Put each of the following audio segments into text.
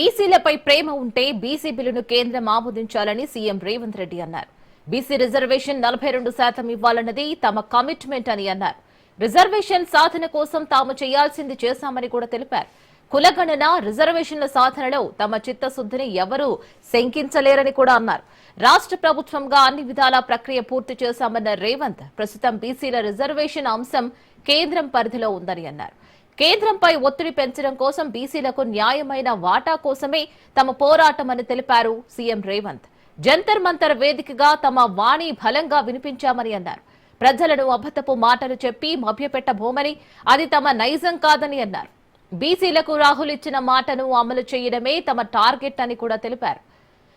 బీసీలపై ప్రేమ ఉంటే బీసీ బిల్లును కేంద్రం ఆమోదించాలని సీఎం రేవంత్ రెడ్డి అన్నారు. బీసీ రిజర్వేషన్ నలభై రెండు శాతం ఇవ్వాలన్నది తమ కమిట్మెంట్ అని అన్నారు. రిజర్వేషన్ సాధన కోసం తాము చేయాల్సింది చేశామని కూడా తెలిపారు. కులగణన రిజర్వేషన్ల సాధనలో తమ చిత్తశుద్ధిని ఎవరూ శంకించలేరని కూడా అన్నారు. రాష్ట్ర ప్రభుత్వంగా అన్ని విధాల ప్రక్రియ పూర్తి చేశామన్న రేవంత్ ప్రస్తుతం బీసీల రిజర్వేషన్ అంశం కేంద్రం పరిధిలో ఉందని అన్నారు. కేంద్రంపై ఒత్తిడి పెంచడం కోసం బీసీలకు న్యాయమైన వాటా కోసమే తమ పోరాటమని తెలిపారు సీఎం రేవంత్. జంతర్ మంతర్ వేదికగా తమ వాణి బలంగా వినిపించామని అన్నారు. ప్రజలను అబద్ధపు మాటలు చెప్పి మభ్యపెట్టబోమని అది తమ నైజం కాదని అన్నారు. బీసీలకు రాహుల్ ఇచ్చిన మాటను అమలు చేయడమే తమ టార్గెట్ అని కూడా తెలిపారు.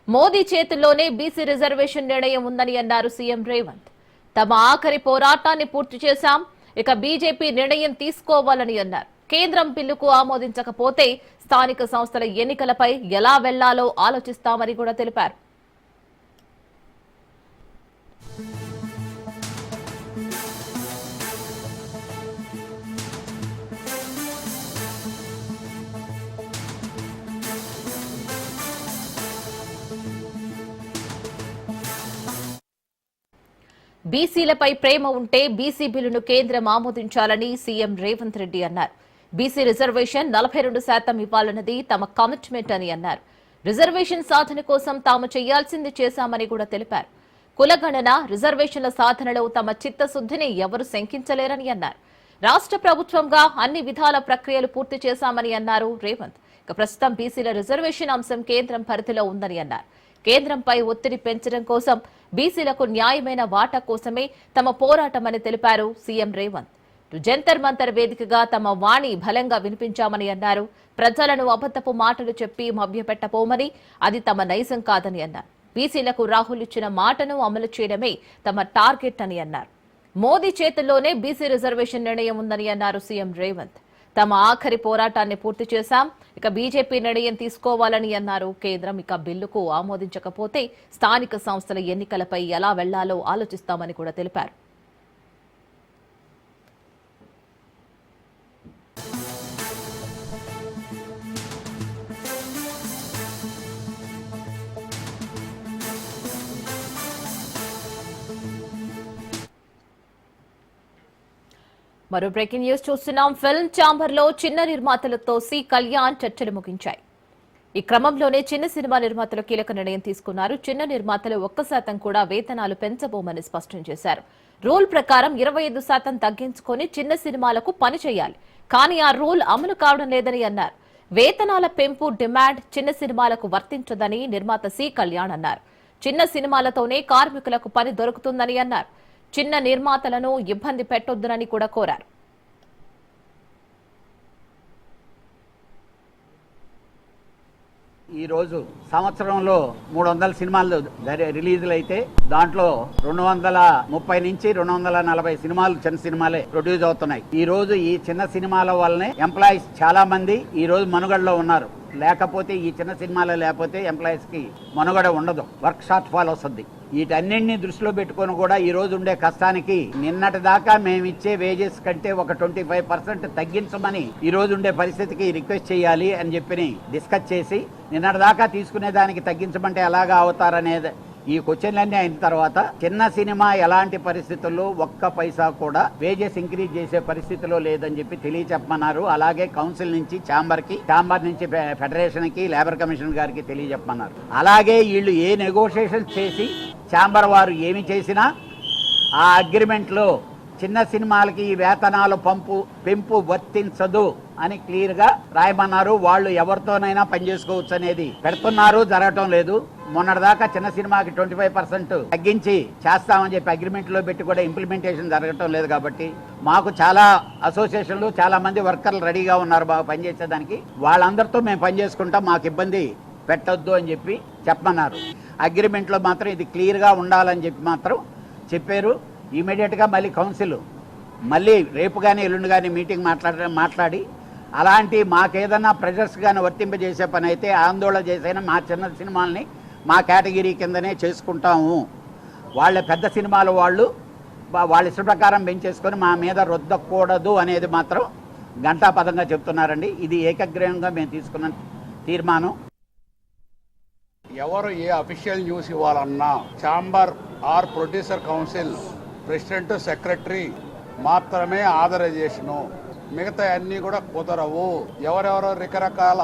మోదీ చేతుల్లోనే బీసీ రిజర్వేషన్ నిర్ణయం ఉందని అన్నారు సీఎం రేవంత్. తమ ఆఖరి పోరాటాన్ని పూర్తి చేశాం ఇక బీజేపీ నిర్ణయం తీసుకోవాలని అన్నారు. కేంద్రం బిల్లుకు ఆమోదించకపోతే స్థానిక సంస్థల ఎన్నికలపై ఎలా వెళ్ళాలో ఆలోచిస్తామని కూడా తెలిపారు. బీసీలపై ప్రేమ ఉంటే బీసీ బిల్లును కేంద్రం ఆమోదించాలని సీఎం రేవంత్ రెడ్డి అన్నారు. బీసీ రిజర్వేషన్ నలభై రెండు శాతం ఇవ్వాలన్నది తమ కమిట్మెంట్ అని అన్నారు. రిజర్వేషన్ సాధన కోసం తాము చేయాల్సింది చేశామని కూడా తెలిపారు. కులగణన రిజర్వేషన్ల సాధనలో తమ చిత్తశుద్ధిని ఎవరు శంకించలేరని అన్నారు. రాష్ట్ర ప్రభుత్వంగా అన్ని విధాల ప్రక్రియలు పూర్తి చేశామని అన్నారు రేవంత్. ఇక ప్రస్తుతం బీసీల రిజర్వేషన్ అంశం కేంద్రం పరిధిలో ఉందని అన్నారు. కేంద్రంపై ఒత్తిడి పెంచడం కోసం బీసీలకు న్యాయమైన వాటా కోసమే తమ పోరాటమని తెలిపారు సీఎం రేవంత్. జంతర్ మంతర్ వేదికగా తమ వాణి బలంగా వినిపించామని అన్నారు. ప్రజలను అబద్దపు మాటలు చెప్పి మభ్యపెట్టపోమని అది తమ నైజం కాదని అన్నారు. బీసీలకు రాహుల్ ఇచ్చిన మాటను అమలు చేయడమే తమ టార్గెట్ అని అన్నారు. మోదీ చేతుల్లోనే బీసీ రిజర్వేషన్ నిర్ణయం ఉందని అన్నారు సీఎం రేవంత్. తమ ఆఖరి పోరాటాన్ని పూర్తి చేశాం. ఇక బీజేపీ నిర్ణయం తీసుకోవాలని అన్నారు. కేంద్రం ఇక బిల్లుకు ఆమోదించకపోతే స్థానిక సంస్థల ఎన్నికలపై ఎలా వెళ్ళాలో ఆలోచిస్తామని కూడా తెలిపారు. మరో బ్రేకింగ్ న్యూస్ చూస్తున్నాం. ఫిల్మ్ ఛాంబర్లో చిన్న నిర్మాతలతో సి. కళ్యాణ్ చర్చలు ముగించాయి. ఈ క్రమంలోనే చిన్న సినిమా నిర్మాతలు కీలక నిర్ణయం తీసుకున్నారు. చిన్న నిర్మాతలు ఒక్క శాతం కూడా వేతనాలు పెంచబోమని స్పష్టం చేశారు. రూల్ ప్రకారం ఇరవై ఐదు శాతం తగ్గించుకొని చిన్న సినిమాలకు పని చేయాలి. కానీ ఆ రూల్ అమలు కావడం లేదని అన్నారు. వేతనాల పెంపు డిమాండ్ చిన్న సినిమాలకు వర్తించదని నిర్మాత సి. కళ్యాణ్ అన్నారు. చిన్న సినిమాలతోనే కార్మికులకు పని దొరుకుతుందని అన్నారు. చిన్న నిర్మాతలను ఇబ్బంది పెట్టొద్దునని కూడా కోరారు. ఈ రోజు సంవత్సరంలో మూడు వందల సినిమాలు రిలీజ్లు రిలీజులు అయితే దాంట్లో రెండు వందల ముప్పై నుంచి రెండు వందల నలభై సినిమాలు చిన్న సినిమాలే ప్రొడ్యూస్ అవుతున్నాయి. ఈ రోజు ఈ చిన్న సినిమాల వల్లనే ఎంప్లాయీస్ చాలా మంది ఈ రోజు మనుగడలో ఉన్నారు. లేకపోతే ఈ చిన్న సినిమాలో లేకపోతే ఎంప్లాయీస్కి మనుగడ ఉండదు. వర్క్ షాట్ ఫాల్ వస్తుంది. వీటన్నింటినీ దృష్టిలో పెట్టుకొని కూడా ఈ రోజు ఉండే కష్టానికి నిన్నటి దాకా మేము ఇచ్చే వేజెస్ కంటే ఒక ట్వంటీ ఫైవ్ పర్సెంట్ తగ్గించమని ఈ రోజు ఉండే పరిస్థితికి రిక్వెస్ట్ చేయాలి అని చెప్పి డిస్కస్ చేసి నిన్నటి దాకా తీసుకునే దానికి తగ్గించమంటే ఎలాగా అవుతారనేది ఈ క్వశ్చన్లన్నీ అయిన తర్వాత చిన్న సినిమా ఎలాంటి పరిస్థితుల్లో ఒక్క పైసా కూడా వేజెస్ ఇంక్రీజ్ చేసే పరిస్థితిలో లేదని చెప్పి తెలియచెప్పమన్నారు. అలాగే కౌన్సిల్ నుంచి ఛాంబర్కి ఛాంబర్ నుంచి ఫెడరేషన్కి లేబర్ కమిషన్ గారికి తెలియజెప్పమన్నారు అలాగే వీళ్ళు ఏ నెగోషియేషన్స్ చేసి ఛాంబర్ వారు ఏమి చేసినా ఆ అగ్రిమెంట్లో చిన్న సినిమాలకి ఈ వేతనాలు పంపు పెంపు వర్తించదు అని క్లియర్గా రాయమన్నారు. వాళ్ళు ఎవరితోనైనా పనిచేసుకోవచ్చు అనేది పెడుతున్నారు జరగటం లేదు. మొన్నటిదాకా చిన్న సినిమాకి ట్వంటీ ఫైవ్ పర్సెంట్ తగ్గించి చేస్తామని చెప్పి అగ్రిమెంట్లో పెట్టి కూడా ఇంప్లిమెంటేషన్ జరగటం లేదు కాబట్టి మాకు చాలా అసోసియేషన్లు చాలా మంది వర్కర్లు రెడీగా ఉన్నారు బాగా పనిచేసేదానికి. వాళ్ళందరితో మేము పనిచేసుకుంటాం మాకు ఇబ్బంది పెట్టొద్దు అని చెప్పి చెప్పమన్నారు. అగ్రిమెంట్లో మాత్రం ఇది క్లియర్గా ఉండాలని చెప్పి మాత్రం చెప్పారు. ఇమీడియట్గా మళ్ళీ కౌన్సిల్ మళ్ళీ రేపు కానీ ఎల్లుండి కానీ మీటింగ్ మాట్లాడ మాట్లాడి అలాంటి మాకేదన్నా ప్రెజర్స్ కానీ వర్తింపజేసే పని అయితే ఆందోళన చేసైనా మా చిన్న సినిమాల్ని మా కేటగిరీ కిందనే చేసుకుంటాము. వాళ్ళ పెద్ద సినిమాలు వాళ్ళు వాళ్ళ ఇష్ట ప్రకారం పెంచేసుకొని మా మీద రుద్దకూడదు అనేది మాత్రం ఘంటాపదంగా చెప్తున్నారండి. ఇది ఏకగ్రీవంగా మేము తీసుకున్న తీర్మానం. ఎవరు ఏ అఫీషియల్ న్యూస్ ఇవ్వాలన్నా chamber or producer council president secretary మాత్రమే ఆథరైజేషను మిగతా అన్నీ కూడా కుదరవు. ఎవరెవరో రకరకాల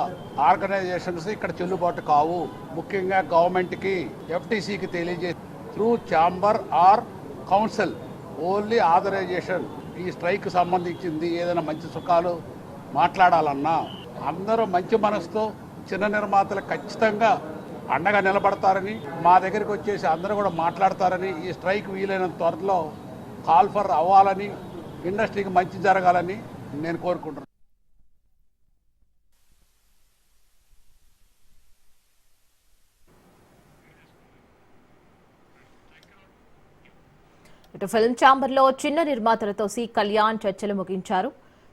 ఆర్గనైజేషన్స్ ఇక్కడ చెల్లుబాటు కావు. ముఖ్యంగా గవర్నమెంట్కి ఎఫ్టీసీకి తెలియజే through chamber or council. Only authorization. ఈ స్ట్రైక్ సంబంధించింది ఏదైనా మంచి సుఖాలు మాట్లాడాలన్నా అందరూ మంచి మనసుతో చిన్న నిర్మాతలు ఖచ్చితంగా అండగా నిలబడతారని మా దగ్గరికి వచ్చేసి అందరూ కూడా మాట్లాడతారని ఈ స్ట్రైక్ వీలైనంత త్వరలో కాల్ ఫర్ అవ్వాలని ఇండస్ట్రీకి మంచి జరగాలని నేను కోరుకుంటున్నాను. ఇటు ఫిల్మ్ ఛాంబర్లో చిన్న నిర్మాతలతో సి. కళ్యాణ్ చర్చలు ముగించారు.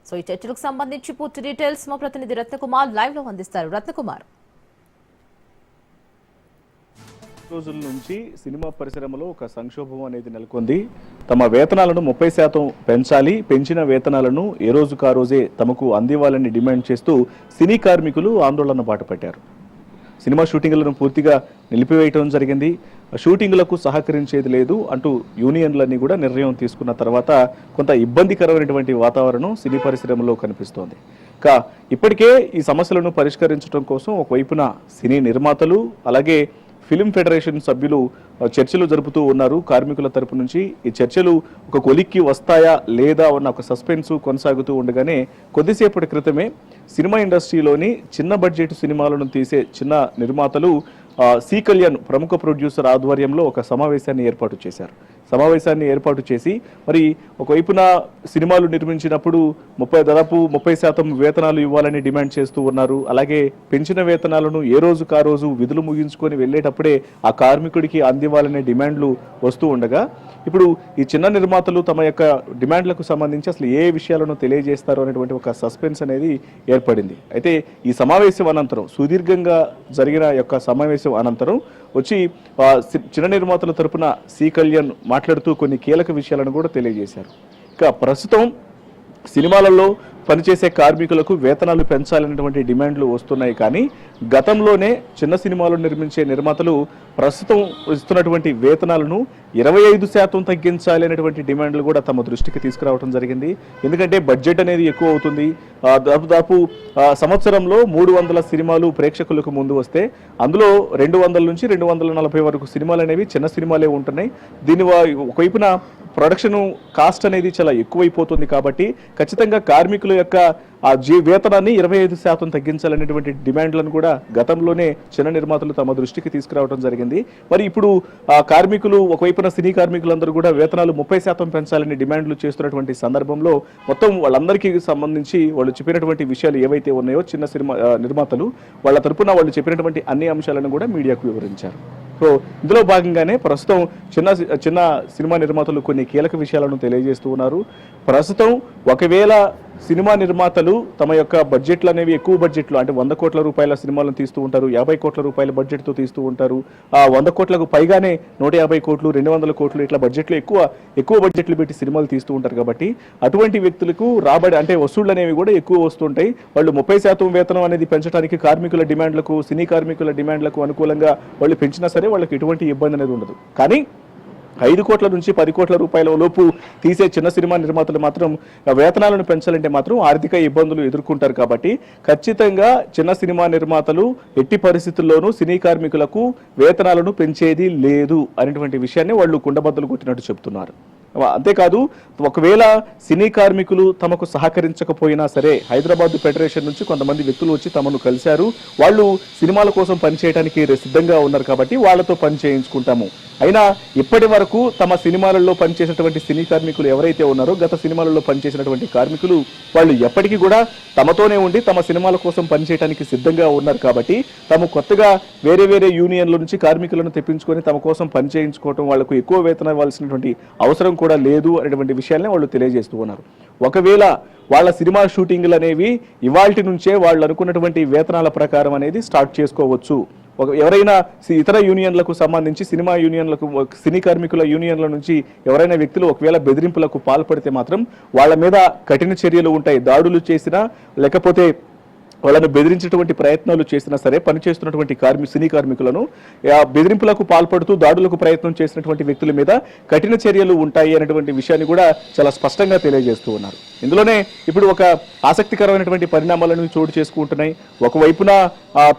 సో ఈ చర్చలకు సంబంధించి పూర్తి డీటెయిల్స్ మా ప్రతినిధి రత్నకుమార్ లైవ్లో అందిస్తారు. రత్నకుమార్. రోజుల నుంచి సినిమా పరిశ్రమలో ఒక సంక్షోభం అనేది నెలకొంది. తమ వేతనాలను ముప్పై శాతం పెంచాలి పెంచిన వేతనాలను ఏ రోజుకు ఆ రోజే తమకు అందివ్వాలని డిమాండ్ చేస్తూ సినీ కార్మికులు ఆందోళన బాటపట్టారు సినిమా షూటింగ్లను పూర్తిగా నిలిపివేయటం జరిగింది. షూటింగ్లకు సహకరించేది లేదు అంటూ యూనియన్లన్నీ కూడా నిర్ణయం తీసుకున్న తర్వాత కొంత ఇబ్బందికరమైనటువంటి వాతావరణం సినీ పరిశ్రమలో కనిపిస్తోంది. కా ఇప్పటికే ఈ సమస్యలను పరిష్కరించడం కోసం ఒకవైపున సినీ నిర్మాతలు అలాగే ఫిలిం ఫెడరేషన్ సభ్యులు చర్చలు జరుపుతూ ఉన్నారు. కార్మికుల తరపు నుంచి ఈ చర్చలు ఒక కొలిక్కి వస్తాయా లేదా అన్న ఒక సస్పెన్స్ కొనసాగుతూ ఉండగానే కొద్దిసేపటి క్రితమే సినిమా ఇండస్ట్రీలోని చిన్న బడ్జెట్ సినిమాలను తీసే చిన్న నిర్మాతలు సి కళ్యాణ్ ప్రముఖ ప్రొడ్యూసర్ ఆధ్వర్యంలో ఒక సమావేశాన్ని ఏర్పాటు చేశారు. సమావేశాన్ని ఏర్పాటు చేసి మరి ఒకవైపున సినిమాలు నిర్మించినప్పుడు ముప్పై దాదాపు ముప్పై శాతం వేతనాలు ఇవ్వాలని డిమాండ్ చేస్తూ ఉన్నారు. అలాగే పెంచిన వేతనాలను ఏ రోజుకు ఆ రోజు విధులు ముగించుకొని వెళ్ళేటప్పుడే ఆ కార్మికుడికి అందివ్వాలనే డిమాండ్లు వస్తూ ఉండగా ఇప్పుడు ఈ చిన్న నిర్మాతలు తమ యొక్క డిమాండ్లకు సంబంధించి అసలు ఏ విషయాలను తెలియజేస్తారు అనేటువంటి ఒక సస్పెన్స్ అనేది ఏర్పడింది. అయితే ఈ సమావేశం అనంతరం సుదీర్ఘంగా జరిగిన యొక్క సమావేశం అనంతరం వచ్చి చిన్న నిర్మాతల తరపున సి కళ్యాణ్ మాట్లాడుతూ కొన్ని కీలక విషయాలను కూడా తెలియజేశారు. ఇక ప్రస్తుతం సినిమాలలో పనిచేసే కార్మికులకు వేతనాలు పెంచాలనేటువంటి డిమాండ్లు వస్తున్నాయి కానీ గతంలోనే చిన్న సినిమాలు నిర్మించే నిర్మాతలు ప్రస్తుతం ఇస్తున్నటువంటి వేతనాలను ఇరవై ఐదు శాతం తగ్గించాలి అనేటువంటి డిమాండ్లు కూడా తమ దృష్టికి తీసుకురావడం జరిగింది. ఎందుకంటే బడ్జెట్ అనేది ఎక్కువ అవుతుంది. దాదాపు సంవత్సరంలో మూడు వందల సినిమాలు ప్రేక్షకులకు ముందు వస్తే అందులో రెండు వందల నుంచి రెండు వందల నలభై వరకు సినిమాలు అనేవి చిన్న సినిమాలే ఉంటున్నాయి. దీని ఒకవైపున ప్రొడక్షన్ కాస్ట్ అనేది చాలా ఎక్కువైపోతుంది కాబట్టి ఖచ్చితంగా కార్మికులు యొక్క ఆ జీ వేతనాన్ని ఇరవై ఐదు శాతం తగ్గించాలనేటువంటి డిమాండ్లను కూడా గతంలోనే చిన్న నిర్మాతలు తమ దృష్టికి తీసుకురావడం జరిగింది. మరి ఇప్పుడు ఆ కార్మికులు ఒకవైపున సినీ కార్మికులందరూ కూడా వేతనాలు ముప్పై శాతం పెంచాలని డిమాండ్లు చేస్తున్నటువంటి సందర్భంలో మొత్తం వాళ్ళందరికీ సంబంధించి వాళ్ళు చెప్పినటువంటి విషయాలు ఏవైతే ఉన్నాయో చిన్న సినిమా నిర్మాతలు వాళ్ళ తరపున వాళ్ళు చెప్పినటువంటి అన్ని అంశాలను కూడా మీడియాకు వివరించారు. సో ఇందులో భాగంగానే ప్రస్తుతం చిన్న చిన్న సినిమా నిర్మాతలు కొన్ని కీలక విషయాలను తెలియజేస్తూ ఉన్నారు. ప్రస్తుతం ఒకవేళ సినిమా నిర్మాతలు తమ యొక్క బడ్జెట్లు అనేవి ఎక్కువ బడ్జెట్లు అంటే వంద కోట్ల రూపాయల సినిమాలను తీస్తూ ఉంటారు యాభై కోట్ల రూపాయల బడ్జెట్తో తీస్తూ ఉంటారు ఆ వంద కోట్లకు పైగానే నూట యాభై కోట్లు రెండు వందల కోట్లు ఇట్లా బడ్జెట్లు ఎక్కువ ఎక్కువ బడ్జెట్లు పెట్టి సినిమాలు తీస్తూ ఉంటారు కాబట్టి అటువంటి వ్యక్తులకు రాబడి అంటే వసూళ్ళు అనేవి కూడా ఎక్కువ వస్తుంటాయి. వాళ్ళు ముప్పై శాతం వేతనం అనేది పెంచడానికి కార్మికుల డిమాండ్లకు సినీ కార్మికుల డిమాండ్లకు అనుకూలంగా వాళ్ళు పెంచినా సరే వాళ్ళకి ఎటువంటి ఇబ్బంది అనేది ఉండదు. కానీ ఐదు కోట్ల నుంచి పది కోట్ల రూపాయల లోపు తీసే చిన్న సినిమా నిర్మాతలు మాత్రం వేతనాలను పెంచాలంటే మాత్రం ఆర్థిక ఇబ్బందులు ఎదుర్కొంటారు కాబట్టి ఖచ్చితంగా చిన్న సినిమా నిర్మాతలు ఎట్టి పరిస్థితుల్లోనూ సినీ కార్మికులకు వేతనాలను పెంచేది లేదు అనేటువంటి విషయాన్ని వాళ్ళు కుండబద్దలు కొట్టినట్టు చెప్తున్నారు. అంతేకాదు ఒకవేళ సినీ కార్మికులు తమకు సహకరించకపోయినా సరే హైదరాబాద్ ఫెడరేషన్ నుంచి కొంతమంది వ్యక్తులు వచ్చి తమను కలిశారు. వాళ్ళు సినిమాల కోసం పనిచేయడానికి సిద్ధంగా ఉన్నారు కాబట్టి వాళ్ళతో పని చేయించుకుంటాము. అయినా ఇప్పటి వరకు తమ సినిమాలలో పనిచేసినటువంటి సినీ కార్మికులు ఎవరైతే ఉన్నారో గత సినిమాలలో పనిచేసినటువంటి కార్మికులు వాళ్ళు ఎప్పటికీ కూడా తమతోనే ఉండి తమ సినిమాల కోసం పనిచేయడానికి సిద్ధంగా ఉన్నారు కాబట్టి తాము కొత్తగా వేరే వేరే యూనియన్ల నుంచి కార్మికులను తెప్పించుకొని తమ కోసం పని చేయించుకోవటం వాళ్ళకు ఎక్కువ వేతనం ఇవ్వాల్సినటువంటి అవసరం కూడా లేదు అనేటువంటి విషయాన్ని వాళ్ళు తెలియజేస్తూ ఉన్నారు. ఒకవేళ వాళ్ళ సినిమా షూటింగ్లు అనేవి ఇవాల్టి నుంచే వాళ్ళు అనుకున్నటువంటి వేతనాల ప్రకారం అనేది స్టార్ట్ చేసుకోవచ్చు. ఒక ఎవరైనా సి- ఇతర యూనియన్లకు సంబంధించి సినిమా యూనియన్లకు సినీ కార్మికుల యూనియన్ల నుంచి ఎవరైనా వ్యక్తులు ఒకవేళ బెదిరింపులకు పాల్పడితే మాత్రం వాళ్ళ మీద కఠిన చర్యలు ఉంటాయి. దాడులు చేసినా లేకపోతే వాళ్ళను బెదిరించేటువంటి ప్రయత్నాలు చేసినా సరే పనిచేస్తున్నటువంటి కార్మి సినీ కార్మికులను బెదిరింపులకు పాల్పడుతూ దాడులకు ప్రయత్నం చేసినటువంటి వ్యక్తుల మీద కఠిన చర్యలు ఉంటాయి అనేటువంటి విషయాన్ని కూడా చాలా స్పష్టంగా తెలియజేస్తూ ఉన్నారు. ఇందులోనే ఇప్పుడు ఒక ఆసక్తికరమైనటువంటి పరిణామాలను చోటు చేసుకుంటున్నాయి. ఒకవైపున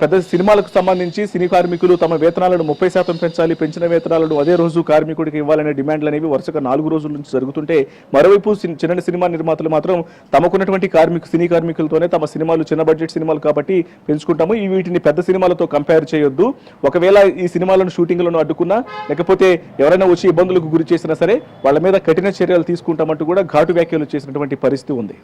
పెద్ద సినిమాలకు సంబంధించి సినీ కార్మికులు తమ వేతనాలను ముప్పై శాతం పెంచాలి పెంచిన వేతనాలను అదే రోజు కార్మికుడికి ఇవ్వాలనే డిమాండ్లు అనేవి వరుసగా నాలుగు రోజుల నుంచి జరుగుతుంటే మరోవైపు చిన్న సినిమా నిర్మాతలు మాత్రం తమకున్నటువంటి కార్మిక సినీ కార్మికులతోనే తమ సినిమాలు చిన్న బడ్జెట్ సినిమాలు కాబట్టి పెంచుకుంటాము. ఈ వీటిని పెద్ద సినిమాలతో కంపేర్ చేయొద్దు. ఒకవేళ ఈ సినిమాలను షూటింగ్లను అడ్డుకున్నా లేకపోతే ఎవరైనా వచ్చి ఇబ్బందులకు గురి చేసినా సరే వాళ్ళ మీద కఠిన చర్యలు తీసుకుంటామంటూ కూడా ఘాటు వ్యాఖ్యలు చేసినటువంటి పరిస్థితి ఉంది.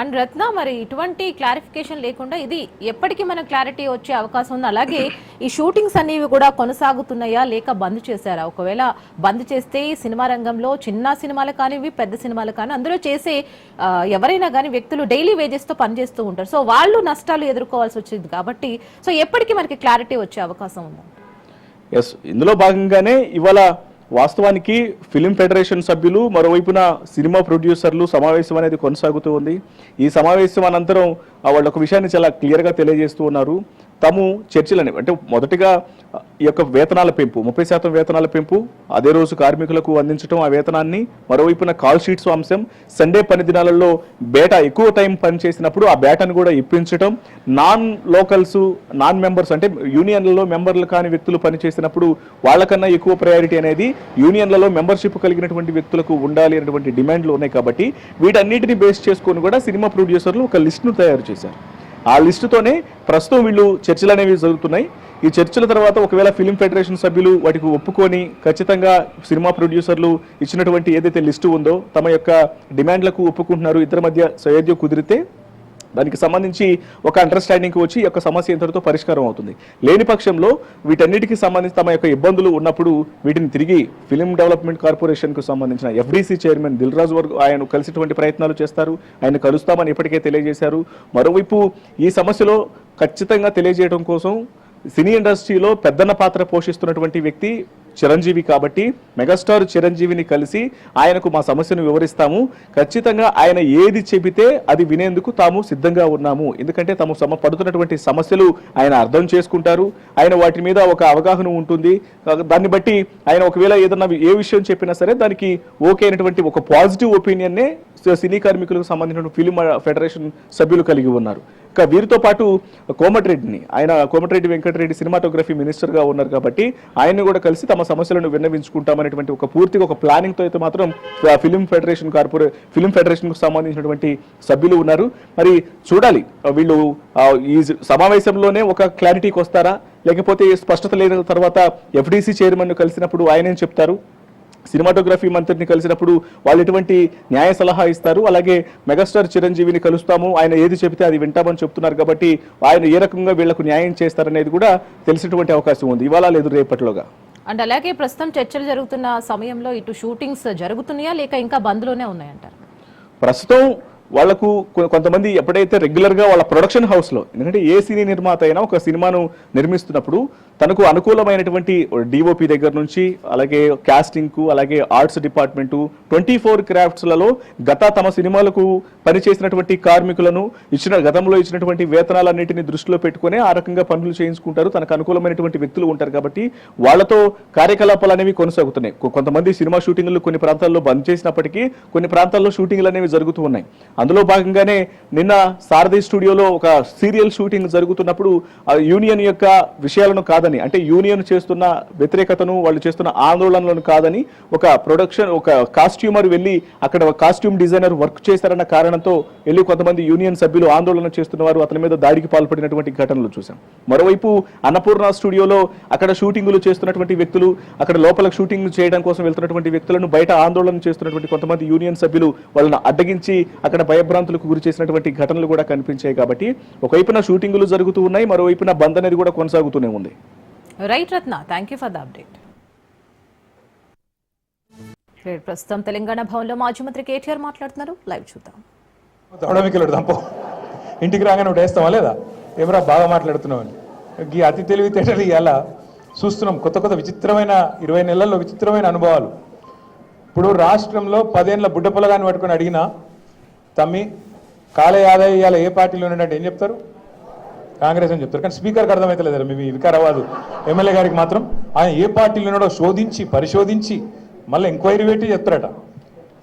అండ్ రత్న మరి ఇటువంటి క్లారిఫికేషన్ లేకుండా ఇది ఎప్పటికీ మన క్లారిటీ వచ్చే అవకాశం ఉంది. అలాగే ఈ షూటింగ్స్ అనేవి కూడా కొనసాగుతున్నాయా లేక బంద్ చేశారా? ఒకవేళ బంద్ చేస్తే ఈ సినిమా రంగంలో చిన్న సినిమాలు కానివి పెద్ద సినిమాలు కానీ అందులో చేసే ఎవరైనా కానీ వ్యక్తులు డైలీ వేజెస్తో పనిచేస్తూ ఉంటారు. సో వాళ్ళు నష్టాలు ఎదుర్కోవాల్సి వచ్చింది కాబట్టి సో ఎప్పటికీ మనకి క్లారిటీ వచ్చే అవకాశం ఉంది. ఎస్ ఇందులో భాగంగానే ఇవాళ వాస్తవానికి ఫిలిం ఫెడరేషన్ సభ్యులు మరోవైపున సినిమా ప్రొడ్యూసర్లు సమావేశం అనేది కొనసాగుతూ ఉంది. ఈ సమావేశం అనంతరం వాళ్ళ వాళ్ళు ఒక విషయాన్ని చాలా క్లియర్గా తెలియజేస్తూ ఉన్నారు. తాము చర్చలని అంటే మొదటిగా ఈ యొక్క వేతనాల పెంపు ముప్పై శాతం వేతనాల పెంపు అదే రోజు కార్మికులకు అందించడం ఆ వేతనాన్ని మరోవైపున కాల్ షీట్స్ అంశం సండే పని దినాలలో బేటా ఎక్కువ టైం పనిచేసినప్పుడు ఆ బేటాను కూడా ఇప్పించడం నాన్ లోకల్స్ నాన్ మెంబర్స్ అంటే యూనియన్లలో మెంబర్లు కాని వ్యక్తులు పనిచేసినప్పుడు వాళ్ళకన్నా ఎక్కువ ప్రయారిటీ అనేది యూనియన్లలో మెంబర్షిప్ కలిగినటువంటి వ్యక్తులకు ఉండాలి అనేటువంటి డిమాండ్లు ఉన్నాయి కాబట్టి వీటన్నిటిని బేస్ చేసుకొని కూడా సినిమా ప్రొడ్యూసర్లు ఒక లిస్ట్ను తయారు చేశారు. ఆ లిస్టుతోనే ప్రస్తుతం వీళ్ళు చర్చలు అనేవి జరుగుతున్నాయి. ఈ చర్చల తర్వాత ఒకవేళ ఫిలిం ఫెడరేషన్ సభ్యులు వాటికి ఒప్పుకొని ఖచ్చితంగా సినిమా ప్రొడ్యూసర్లు ఇచ్చినటువంటి ఏదైతే లిస్టు ఉందో తమ యొక్క డిమాండ్లకు ఒప్పుకుంటున్నారు ఇద్దరి మధ్య సయోధ్య కుదిరితే దానికి సంబంధించి ఒక అండర్స్టాండింగ్కి వచ్చి ఈ యొక్క సమస్య ఇంతటితో పరిష్కారం అవుతుంది. లేని పక్షంలో వీటన్నిటికి సంబంధించి తమ యొక్క ఇబ్బందులు ఉన్నప్పుడు వీటిని తిరిగి ఫిలిం డెవలప్మెంట్ కార్పొరేషన్కు సంబంధించిన ఎఫ్డీసీ చైర్మన్ దిల్ రాజు వరకు ఆయన కలిసినటువంటి ప్రయత్నాలు చేస్తారు. ఆయన కలుస్తామని ఇప్పటికే తెలియజేశారు. మరోవైపు ఈ సమస్యలో ఖచ్చితంగా తెలియజేయడం కోసం సినీ ఇండస్ట్రీలో పెద్దన్న పాత్ర పోషిస్తున్నటువంటి వ్యక్తి చిరంజీవి కాబట్టి మెగాస్టార్ చిరంజీవిని కలిసి ఆయనకు మా సమస్యను వివరిస్తాము. ఖచ్చితంగా ఆయన ఏది చెబితే అది వినేందుకు తాము సిద్ధంగా ఉన్నాము. ఎందుకంటే తాము సమ పడుతున్నటువంటి సమస్యలు ఆయన అర్థం చేసుకుంటారు. ఆయన వాటి మీద ఒక అవగాహన ఉంటుంది. దాన్ని బట్టి ఆయన ఒకవేళ ఏదన్నా ఏ విషయం చెప్పినా సరే దానికి ఓకే అయినటువంటి ఒక పాజిటివ్ ఒపీనియన్నే సినీ కార్మికులకు సంబంధించిన ఫిలిం ఫెడరేషన్ సభ్యులు కలిగి ఉన్నారు. ఇక వీరితో పాటు కోమటిరెడ్డిని ఆయన కోమటిరెడ్డి వెంకటరెడ్డి సినిమాటోగ్రఫీ మినిస్టర్గా ఉన్నారు కాబట్టి ఆయన్ని కూడా కలిసి తమ సమస్యలను విన్నవించుకుంటామనేటువంటి ఒక పూర్తిగా ఒక ప్లానింగ్తో అయితే మాత్రం ఫిలిం ఫెడరేషన్ కార్పొరే ఫిలిం ఫెడరేషన్కు సంబంధించినటువంటి సభ్యులు ఉన్నారు. మరి చూడాలి వీళ్ళు ఈ సమావేశంలోనే ఒక క్లారిటీకి వస్తారా? లేకపోతే స్పష్టత లేని తర్వాత ఎఫ్డీసీ చైర్మన్ కలిసినప్పుడు ఆయన ఏం చెప్తారు? సినిమాటోగ్రఫీ మంత్రిని కలిసినప్పుడు వాళ్ళు ఎటువంటి న్యాయ సలహా ఇస్తారు? అలాగే మెగాస్టార్ చిరంజీవిని కలుస్తాము ఆయన ఏది చెబితే అది వింటామని చెప్తున్నారు కాబట్టి ఆయన ఏ రకంగా వీళ్ళకు న్యాయం చేస్తారనేది కూడా తెలిసినటువంటి అవకాశం ఉంది. ఇవాళ లేదు రేపటిలోగా. అండ్ అలాగే ప్రస్తుతం చర్చలు జరుగుతున్న సమయంలో ఇటు షూటింగ్స్ జరుగుతున్నాయా లేక ఇంకా బంద్లోనే ఉన్నాయంటారు? ప్రస్తుతం వాళ్ళకు కొంతమంది ఎప్పుడైతే రెగ్యులర్గా వాళ్ళ ప్రొడక్షన్ హౌస్లో ఎందుకంటే ఏ సినీ నిర్మాత అయినా ఒక సినిమాను నిర్మిస్తున్నప్పుడు తనకు అనుకూలమైనటువంటి డిఓపి దగ్గర నుంచి అలాగే క్యాస్టింగ్కు అలాగే ఆర్ట్స్ డిపార్ట్మెంటు ట్వంటీ ఫోర్ క్రాఫ్ట్స్లలో గత తమ సినిమాలకు పనిచేసినటువంటి కార్మికులను ఇచ్చిన గతంలో ఇచ్చినటువంటి వేతనాలన్నింటినీ దృష్టిలో పెట్టుకుని ఆ రకంగా పనులు చేయించుకుంటారు. తనకు అనుకూలమైనటువంటి వ్యక్తులు ఉంటారు కాబట్టి వాళ్ళతో కార్యకలాపాలు అనేవి కొనసాగుతున్నాయి. కొంతమంది సినిమా షూటింగ్లు కొన్ని ప్రాంతాల్లో బంద్ చేసినప్పటికీ కొన్ని ప్రాంతాల్లో షూటింగ్లు అనేవి జరుగుతూ ఉన్నాయి. అందులో భాగంగానే నిన్న సారథి స్టూడియోలో ఒక సీరియల్ షూటింగ్ జరుగుతున్నప్పుడు ఆ యూనియన్ యొక్క విషయాలను కాదని అంటే యూనియన్ చేస్తున్న వ్యతిరేకతను వాళ్ళు చేస్తున్న ఆందోళనలను కాదని ఒక ప్రొడక్షన్ ఒక కాస్ట్యూమర్ వెళ్ళి అక్కడ కాస్ట్యూమ్ డిజైనర్ వర్క్ చేశారన్న కారణంతో వెళ్ళి కొంతమంది యూనియన్ సభ్యులు ఆందోళన చేస్తున్న వారు అతని మీద దాడికి పాల్పడినటువంటి ఘటనలు చూసాం మరోవైపు అన్నపూర్ణ స్టూడియోలో అక్కడ షూటింగులు చేస్తున్నటువంటి వ్యక్తులు అక్కడ లోపల షూటింగ్ చేయడం కోసం వెళ్తున్నటువంటి వ్యక్తులను బయట ఆందోళన చేస్తున్నటువంటి కొంతమంది యూనియన్ సభ్యులు వాళ్ళని అడ్డగించి అక్కడ భయభ్రాంతులకు గురి చేసినటువంటి ఘటనలు కూడా కనిపించాయి కాబట్టి ఒకవైపున షూటింగులు జరుగుతూ ఉన్నాయి మరోవైపున బంద్ అనేది కూడా కొనసాగుతూనే ఉంది. Right Ratna thank you for the update ప్రస్తుతం తెలంగాణ భవన్లో మాజీ మంత్రి కేటీఆర్ మాట్లాడుతున్నారు. లైవ్ చూద్దాం. దౌడమికలుడు ఇంటికి రాగానే ఒకటి వేస్తావా లేదా? ఎవరా బాగా మాట్లాడుతున్నావు అని. ఈ అతి తెలివితేటలు ఇలా చూస్తున్నాం. కొత్త కొత్త విచిత్రమైన ఇరవై నెలల్లో విచిత్రమైన అనుభవాలు. ఇప్పుడు రాష్ట్రంలో పదేళ్ళ బుడ్డ పొలగాన్ని పట్టుకొని అడిగినా తమ్మి కాలే ఆదాయ ఇవాళ ఏ పార్టీలో ఉన్నాడంటే ఏం చెప్తారు? కాంగ్రెస్ అని చెప్తారు. కానీ స్పీకర్కి అర్థమవుతలేదు మీ వికారాబాద్ ఎమ్మెల్యే గారికి మాత్రం ఆయన ఏ పార్టీలో ఉన్నాడో శోధించి పరిశోధించి మళ్ళీ ఎంక్వైరీ పెట్టి చెప్తారట.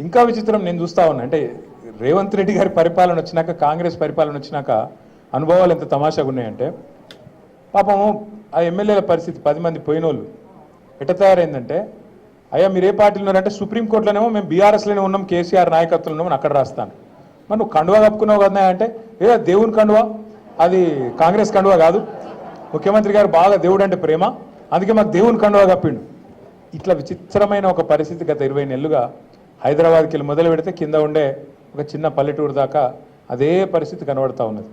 ఇంకా విచిత్రం నేను చూస్తా ఉన్నా. అంటే రేవంత్ రెడ్డి గారి పరిపాలన వచ్చినాక కాంగ్రెస్ పరిపాలన వచ్చినాక అనుభవాలు ఎంత తమాషాగా ఉన్నాయంటే పాపం ఆ ఎమ్మెల్యేల పరిస్థితి పది మంది పోయిన వాళ్ళు ఎట్ట తయారైందంటే అయ్యా మీరు ఏ పార్టీలో ఉన్నారంటే సుప్రీంకోర్టులోనేమో మేము బీఆర్ఎస్లోనే ఉన్నాం కేసీఆర్ నాయకత్వంలో ఉన్నాం అక్కడ రాస్తాను. మరి నువ్వు కండువా కప్పుకున్నావు కదా అంటే ఏ దేవుని కండువా? అది కాంగ్రెస్ కండువా కాదు. ముఖ్యమంత్రి గారు బాగా దేవుడు అంటే ప్రేమ. అందుకే మాకు దేవుని కండువా కప్పిండు. ఇట్లా విచిత్రమైన ఒక పరిస్థితి గత ఇరవై నెలలుగా హైదరాబాద్కి వెళ్ళి మొదలు పెడితే కింద ఉండే ఒక చిన్న పల్లెటూరు దాకా అదే పరిస్థితి కనబడతా ఉన్నది.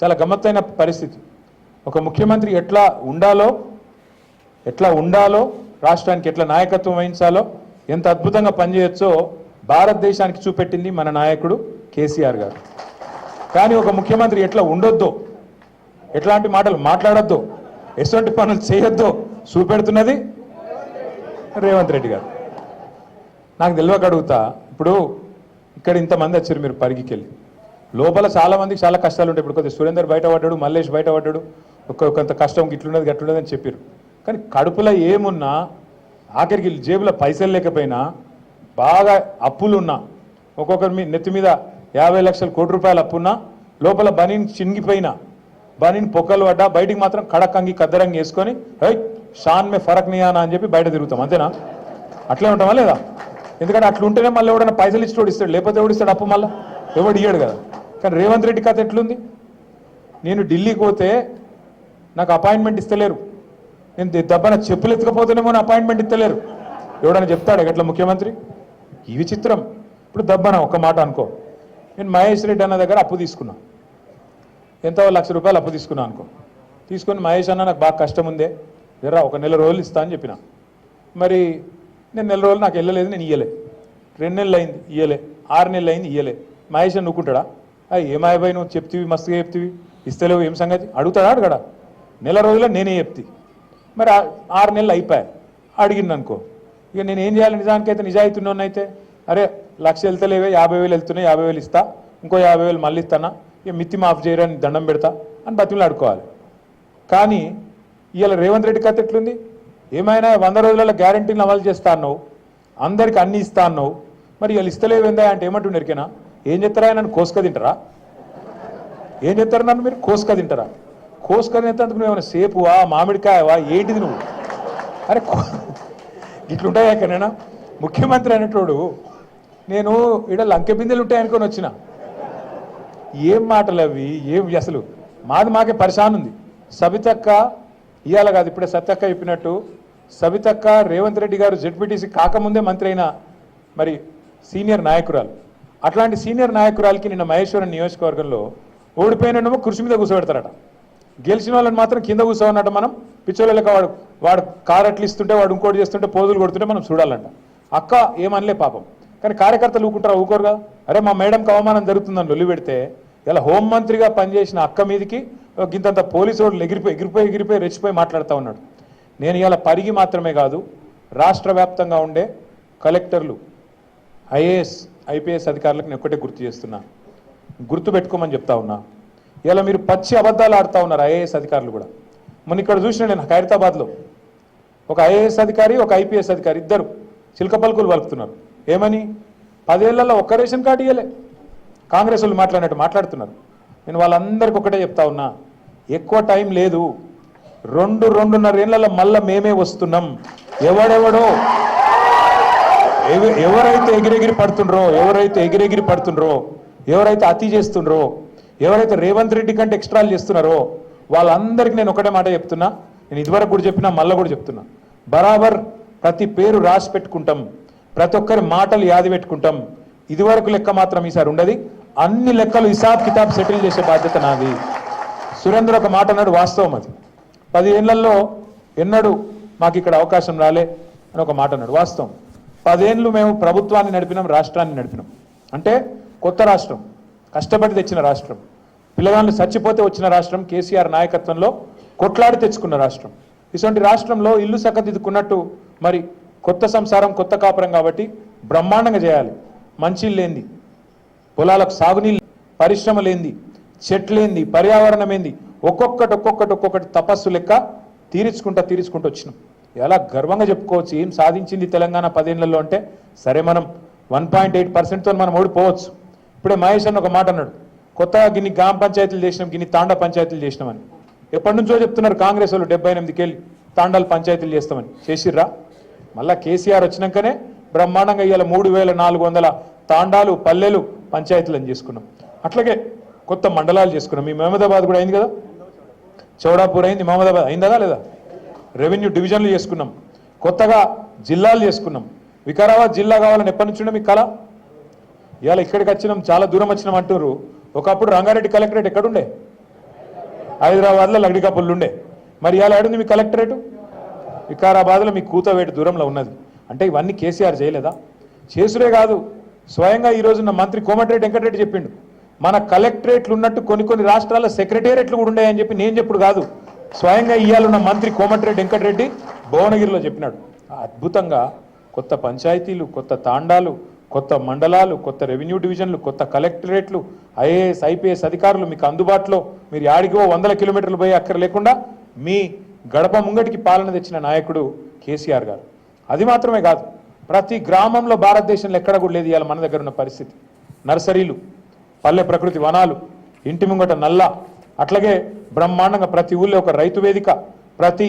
చాలా గమ్మత్తైన పరిస్థితి. ఒక ముఖ్యమంత్రి ఎట్లా ఉండాలో ఎట్లా ఉండాలో రాష్ట్రానికి ఎట్లా నాయకత్వం వహించాలో ఎంత అద్భుతంగా పనిచేయొచ్చో భారతదేశానికి చూపెట్టింది మన నాయకుడు కేసీఆర్ గారు. కానీ ఒక ముఖ్యమంత్రి ఎట్లా ఉండొద్దో? ఎట్లాంటి మాటలు మాట్లాడొద్దో? ఎటువంటి పనులు చేయొద్దో? చూపెడుతున్నది రేవంత్ రెడ్డి గారు. నాకు తెలియక అడుగుతా ఇప్పుడు ఇక్కడ ఇంతమంది వచ్చారు మీరు పరిగికెళ్ళి. లోపల చాలామందికి చాలా కష్టాలు ఉంటాయి ఇప్పుడు కొద్దిగా సురేందర్ బయట పడ్డాడు మల్లేష్ బయట పడ్డాడు ఒక కొంత కష్టం ఇట్లున్నది గట్లున్నది అని చెప్పారు. కానీ కడుపులో ఏమున్నా ఆఖరికి జేబులో పైసలు లేకపోయినా బాగా అప్పులు ఉన్నా ఒక్కొక్కరి మీ నెత్తి మీద యాభై లక్షల కోటి రూపాయలు అప్పున్నా లోపల బనీని చినిగిపోయినా బనీని పొక్కలు పడ్డా బయటికి మాత్రం కడక్ అంగి కద్దరంగి వేసుకొని హై షాన్ మే ఫరక్ నియానా అని చెప్పి బయట తిరుగుతాం అంతేనా? అట్లే ఉంటామా లేదా? ఎందుకంటే అట్లా ఉంటేనే మళ్ళీ ఎవడన్నా పైసలు ఇచ్చి ఇస్తాడు లేకపోతే ఎవడు అప్పు మళ్ళీ? ఎవడు ఇయ్యాడు కదా. కానీ రేవంత్ రెడ్డి కథ ఎట్లుంది? నేను ఢిల్లీకి పోతే నాకు అపాయింట్మెంట్ ఇస్తలేరు. నేను దెబ్బన చెప్పులు ఎత్తుకపోతేనేమో అపాయింట్మెంట్ ఇస్తలేరు. ఎవడన్నా చెప్తాడు ఎట్లా ముఖ్యమంత్రి? ఈ విచిత్రం. ఇప్పుడు దబ్బన ఒక మాట అనుకో. నేను మహేష్ రెడ్డి అన్న దగ్గర అప్పు తీసుకున్నా. ఎంతో? లక్ష రూపాయలు అప్పు తీసుకున్నా అనుకో. తీసుకొని మహేష్ అన్న నాకు బాగా కష్టం ఉందే. జరా ఒక నెల రోజులు ఇస్తా అని చెప్పిన. మరి నేను నెల రోజులు నాకు వెళ్ళలేదు నేను ఇయ్యలే. రెండు నెలలు అయింది ఇయ్యలే. ఆరు నెలలు అయింది ఇయ్యలే. మహేష్ అని నువ్వుకుంటాడా అయ్యి ఏమాయబాయి నువ్వు చెప్తివి మస్తుగా చెప్తివి? ఇస్తలేవు ఏం సంగతి? అడుగుతాడా అడగడా? నెల రోజుల్లో నేనే చెప్తి. మరి ఆరు నెలలు అయిపోయాయి. అడిగింది అనుకో ఇక నేను ఏం చేయాలి? నిజానికైతే నిజాయితీ అయితే అరే లక్ష వెళ్తలేవే యాభై వేలు వెళ్తున్నాయి యాభై వేలు ఇస్తా ఇంకో యాభై వేలు మళ్ళీ ఇస్తానా ఇక మిత్తి మాఫ్ చేయరని దండం పెడతా అని బతిమలు ఆడుకోవాలి కానీ ఇవాళ రేవంత్ రెడ్డి కథ ఎట్లుంది? ఏమైనా వంద రోజులలో గ్యారంటీని అమలు చేస్తా అన్నావు అందరికి అన్ని ఇస్తా అన్నావు మరి ఇవాళ ఇస్తలేవేందా అంటే ఏమంటుండే ఎరికేనా? ఏం చెప్తారా నన్ను కోసుక తింటారా? ఏం చెప్తారు నన్ను మీరు? కోసుక తింటారా? కోసుక తినేందుకు నువ్వు ఏమైనా సేపువా మామిడికాయవా ఏంటిది నువ్వు? అరే ఇట్లుంటాయా ఎక్కడైనా? ముఖ్యమంత్రి అనేటోడు నేను ఇక్కడ లంకె బిందెలు ఉంటాయనుకొని వచ్చిన. ఏం మాటలు అవి? ఏం అసలు? మాది మాకే పరిశాన్ ఉంది. సబితక్క ఇవాళ కాదు ఇప్పుడే సత్యక్క చెప్పినట్టు సబితక్క రేవంత్ రెడ్డి గారు జెడ్పీటీసీ కాకముందే మంత్రి అయిన మరి సీనియర్ నాయకురాలు. అట్లాంటి సీనియర్ నాయకురాలకి నిన్న మహేశ్వరం నియోజకవర్గంలో ఓడిపోయినమో కృషి మీద కూర్చోబెడతారట గెలిచిన వాళ్ళని మాత్రం కింద కూర్చోవన్నట్టు మనం పిచ్చోళ్ళకి వాడు వాడు కారు అట్లు ఇస్తుంటే వాడు ఇంకోటి చేస్తుంటే పోజులు కొడుతుంటే మనం చూడాలంట. అక్క ఏమనలే పాపం. కానీ కార్యకర్తలు ఊకుంటారా? ఊకోరుగా? అరే మా మేడంకి అవమానం జరుగుతుందని లొల్లి పెడితే ఇలా హోంమంత్రిగా పనిచేసిన అక్క మీదకి ఒక ఇంతంత పోలీసు వాళ్ళు ఎగిరిపోయి ఎగిరిపోయి ఎగిరిపోయి రెచ్చిపోయి మాట్లాడుతూ ఉన్నాడు. నేను ఇవాళ పరిగి మాత్రమే కాదు రాష్ట్ర వ్యాప్తంగా ఉండే కలెక్టర్లు ఐఏఎస్ ఐపీఎస్ అధికారులకు నేను ఒక్కటే గుర్తు చేస్తున్నా. గుర్తు పెట్టుకోమని చెప్తా ఉన్నా. ఇలా మీరు పచ్చి అబద్ధాలు ఆడుతూ ఉన్నారు ఐఏఎస్ అధికారులు కూడా. మొన్న ఇక్కడ చూసిన నేను ఖైరతాబాద్లో ఒక ఐఏఎస్ అధికారి ఒక ఐపీఎస్ అధికారి ఇద్దరు చిలక పలుకులు ఏమని? పదేళ్ళలో ఒక్క రేషన్ కార్డు ఇవ్వలే కాంగ్రెస్ వాళ్ళు మాట్లాడినట్టు మాట్లాడుతున్నారు. నేను వాళ్ళందరికీ ఒకటే చెప్తా ఉన్నా ఎక్కువ టైం లేదు. రెండు రెండున్నర ఏళ్ళలో మళ్ళీ మేమే వస్తున్నాం. ఎవడెవడో? ఎవరైతే ఎగిరెగిరి పడుతుండ్రో ఎవరైతే ఎగిరెగిరి పడుతుండ్రో ఎవరైతే అతి చేస్తుండ్రో ఎవరైతే రేవంత్ రెడ్డి కంటే ఎక్స్ట్రాలు చేస్తున్నారో వాళ్ళందరికీ నేను ఒకటే మాట చెప్తున్నా. నేను ఇదివరకు కూడా చెప్పినా మళ్ళీ కూడా చెప్తున్నా. బరాబర్ ప్రతి పేరు రాసి పెట్టుకుంటాం. ప్రతి ఒక్కరి మాటలు యాది పెట్టుకుంటాం. ఇదివరకు లెక్క మాత్రం ఈసారి ఉండదు. అన్ని లెక్కలు హిసాబ్ కితాబ్ సెటిల్ చేసే బాధ్యత నాది. సురేంద్ర ఒక మాట అన్నాడు వాస్తవం అది. పది ఏళ్ళలో ఎన్నడూ మాకు ఇక్కడ అవకాశం రాలే అని ఒక మాట అన్నాడు వాస్తవం. పదేళ్ళు మేము ప్రభుత్వాన్ని నడిపినాం రాష్ట్రాన్ని నడిపినాం. అంటే కొత్త రాష్ట్రం కష్టపడి తెచ్చిన రాష్ట్రం. పిల్లగాళ్ళు చచ్చిపోతే వచ్చిన రాష్ట్రం కేసీఆర్ నాయకత్వంలో కొట్లాడి తెచ్చుకున్న రాష్ట్రం. ఇటువంటి రాష్ట్రంలో ఇల్లు సక్కదిద్దుకున్నట్టు మరి కొత్త సంసారం కొత్త కాపురం కాబట్టి బ్రహ్మాండంగా చేయాలి. మంచి లేనిది పొలాలకు సాగునీళ్ళు చెట్లు చెట్లేంది పర్యావరణం ఏంది ఒక్కొక్కటి ఒక్కొక్కటి ఒక్కొక్కటి తపస్సు లెక్క తీర్చుకుంటా తీర్చుకుంటూ వచ్చినాం. ఎలా గర్వంగా చెప్పుకోవచ్చు ఏం సాధించింది తెలంగాణ పదేళ్ళలో అంటే సరే మనం వన్ పాయింట్ ఎయిట్ పర్సెంట్తో మనం ఓడిపోవచ్చు. ఇప్పుడే మహేష్ అన్న ఒక మాట అన్నాడు కొత్తగా గిన్ని గ్రామ పంచాయతీలు చేసినాం గిన్ని తాండ పంచాయతీలు చేసినామని. ఎప్పటి నుంచో చెప్తున్నారు కాంగ్రెస్ వాళ్ళు డెబ్బై ఎనిమిదికెళ్ళి తాండాలు పంచాయతీలు చేస్తామని. చేసిర్రా? మళ్ళా కేసీఆర్ వచ్చినాకనే బ్రహ్మాండంగా ఇవాళ మూడు వేల నాలుగు వందల తాండాలు పల్లెలు పంచాయతీలు అని చేసుకున్నాం. అట్లాగే కొత్త మండలాలు చేసుకున్నాం. మీ మహమ్మదాబాద్ కూడా అయింది కదా? చౌడాపూర్ అయింది. మహమ్మదాబాద్ అయిందా లేదా? రెవెన్యూ డివిజన్లు చేసుకున్నాం. కొత్తగా జిల్లాలు చేసుకున్నాం. వికారాబాద్ జిల్లా కావాలని ఎప్పటి నుంచి ఉండే మీ కళ? ఇవాళ ఇక్కడికి వచ్చినాం చాలా దూరం వచ్చినాం అంటున్నారు ఒకప్పుడు రంగారెడ్డి కలెక్టరేట్ ఎక్కడుండే? హైదరాబాద్లో లగడికాపుల్లు ఉండే. మరి ఇవాళ ఏడుంది మీ కలెక్టరేటు? వికారాబాద్లో మీ కూతవేటి దూరంలో ఉన్నది. అంటే ఇవన్నీ కేసీఆర్ చేయలేదా? చేసుడే కాదు. స్వయంగా ఈరోజు మంత్రి కోమటిరెడ్డి వెంకటరెడ్డి చెప్పిండు. మన కలెక్టరేట్లు ఉన్నట్టు కొన్ని కొన్ని రాష్ట్రాల సెక్రటేరియట్లు కూడా ఉన్నాయని చెప్పి నేను చెప్పుడు కాదు. స్వయంగా ఇయ్యాలున్న మంత్రి కోమటిరెడ్డి వెంకటరెడ్డి భువనగిరిలో చెప్పినాడు. అద్భుతంగా కొత్త పంచాయతీలు కొత్త తాండాలు కొత్త మండలాలు కొత్త రెవెన్యూ డివిజన్లు కొత్త కలెక్టరేట్లు ఐఏఎస్ ఐపీఎస్ అధికారులు మీకు అందుబాటులో. మీరు యాడిగో వందల కిలోమీటర్లు పోయి అక్కర లేకుండా మీ గడప ముంగటికి పాలన తెచ్చిన నాయకుడు కేసీఆర్ గారు. అది మాత్రమే కాదు ప్రతి గ్రామంలో భారతదేశంలో ఎక్కడ కూడా లేదు ఇవాళ మన దగ్గర ఉన్న పరిస్థితి. నర్సరీలు పల్లె ప్రకృతి వనాలు ఇంటి ముంగట నల్ల అట్లాగే బ్రహ్మాండంగా ప్రతి ఊళ్ళో ఒక రైతు వేదిక ప్రతి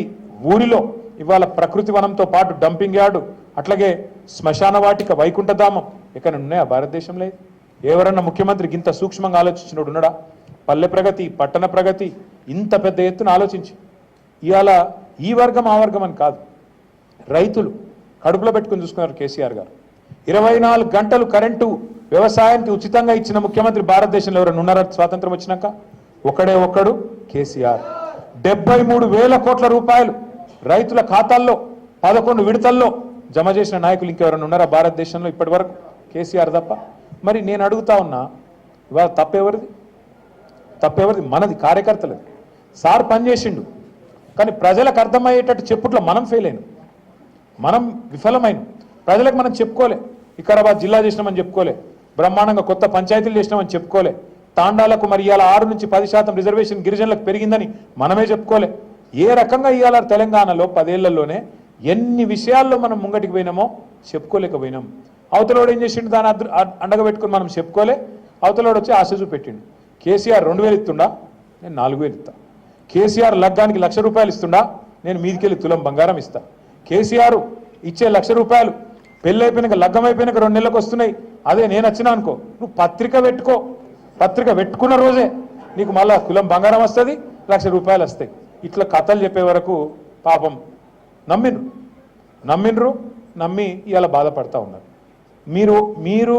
ఊరిలో ఇవాళ ప్రకృతి వనంతో పాటు డంపింగ్ యార్డు అట్లాగే శ్మశాన వాటిక వైకుంఠధామం ఎక్కడ ఉన్నాయా? భారతదేశంలో ఎవరన్నా ముఖ్యమంత్రికి ఇంత సూక్ష్మంగా ఆలోచించినోడు ఉన్నాడా? పల్లె ప్రగతి పట్టణ ప్రగతి ఇంత పెద్ద ఎత్తున ఆలోచించి ఇవాళ ఈ వర్గం ఆ వర్గం అని కాదు. రైతులు కడుపులో పెట్టుకుని చూసుకున్నారు కేసీఆర్ గారు. ఇరవై నాలుగు గంటలు కరెంటు వ్యవసాయానికి ఉచితంగా ఇచ్చిన ముఖ్యమంత్రి భారతదేశంలో ఎవరైనా ఉన్నారా? స్వాతంత్రం వచ్చినాక? ఒకడే ఒక్కడు కేసీఆర్. డెబ్బై మూడు వేల కోట్ల రూపాయలు రైతుల ఖాతాల్లో పదకొండు విడతల్లో జమ చేసిన నాయకులు ఇంకెవరైనా ఉన్నారా భారతదేశంలో ఇప్పటి వరకు కేసీఆర్ తప్ప. మరి నేను అడుగుతా ఉన్నా ఇవాళ తప్పెవరిది? తప్పెవరిది? మనది కార్యకర్తలది. సార్ పనిచేసిండు. కానీ ప్రజలకు అర్థమయ్యేటట్టు చెప్పుట్లో మనం ఫెయిల్ అయినాం. మనం విఫలమైన. ప్రజలకు మనం చెప్పుకోలే. వికారాబాద్ జిల్లా చేసినామని చెప్పుకోలే. బ్రహ్మాండంగా కొత్త పంచాయతీలు చేసినామని చెప్పుకోలే. తాండాలకు మరి ఇవాళ ఆరు నుంచి పది శాతం రిజర్వేషన్ గిరిజనులకు పెరిగిందని మనమే చెప్పుకోలే. ఏ రకంగా ఇవాళ తెలంగాణలో పదేళ్ళలోనే ఎన్ని విషయాల్లో మనం ముంగటికి పోయినామో చెప్పుకోలేకపోయినాం. అవతలోడు ఏం చేసిండు? దాని అద్ర- అండగా పెట్టుకుని మనం చెప్పుకోలే. అవతలోడు వచ్చి ఆశ చూపెట్టిండు. కేసీఆర్ రెండు వేలు ఇస్తుండా? నేను నాలుగు వేలు ఇస్తాను కేసీఆర్ లగ్గానికి లక్ష రూపాయలు ఇస్తుండా? నేను మీదికెళ్ళి తులం బంగారం ఇస్తా. కేసీఆర్ ఇచ్చే లక్ష రూపాయలు పెళ్ళైపోయినాక లగ్గం అయిపోయినాక రెండు నెలలకు వస్తున్నాయి. అదే నేను వచ్చినా అనుకో. నువ్వు పత్రిక పెట్టుకో. పత్రిక పెట్టుకున్న రోజే నీకు మళ్ళా కులం బంగారం వస్తుంది లక్ష రూపాయలు వస్తాయి. ఇట్లా కథలు చెప్పే వరకు పాపం నమ్మిండ్రు. నమ్మిండ్రు నమ్మి ఇలా బాధపడతా ఉన్నారు. మీరు మీరు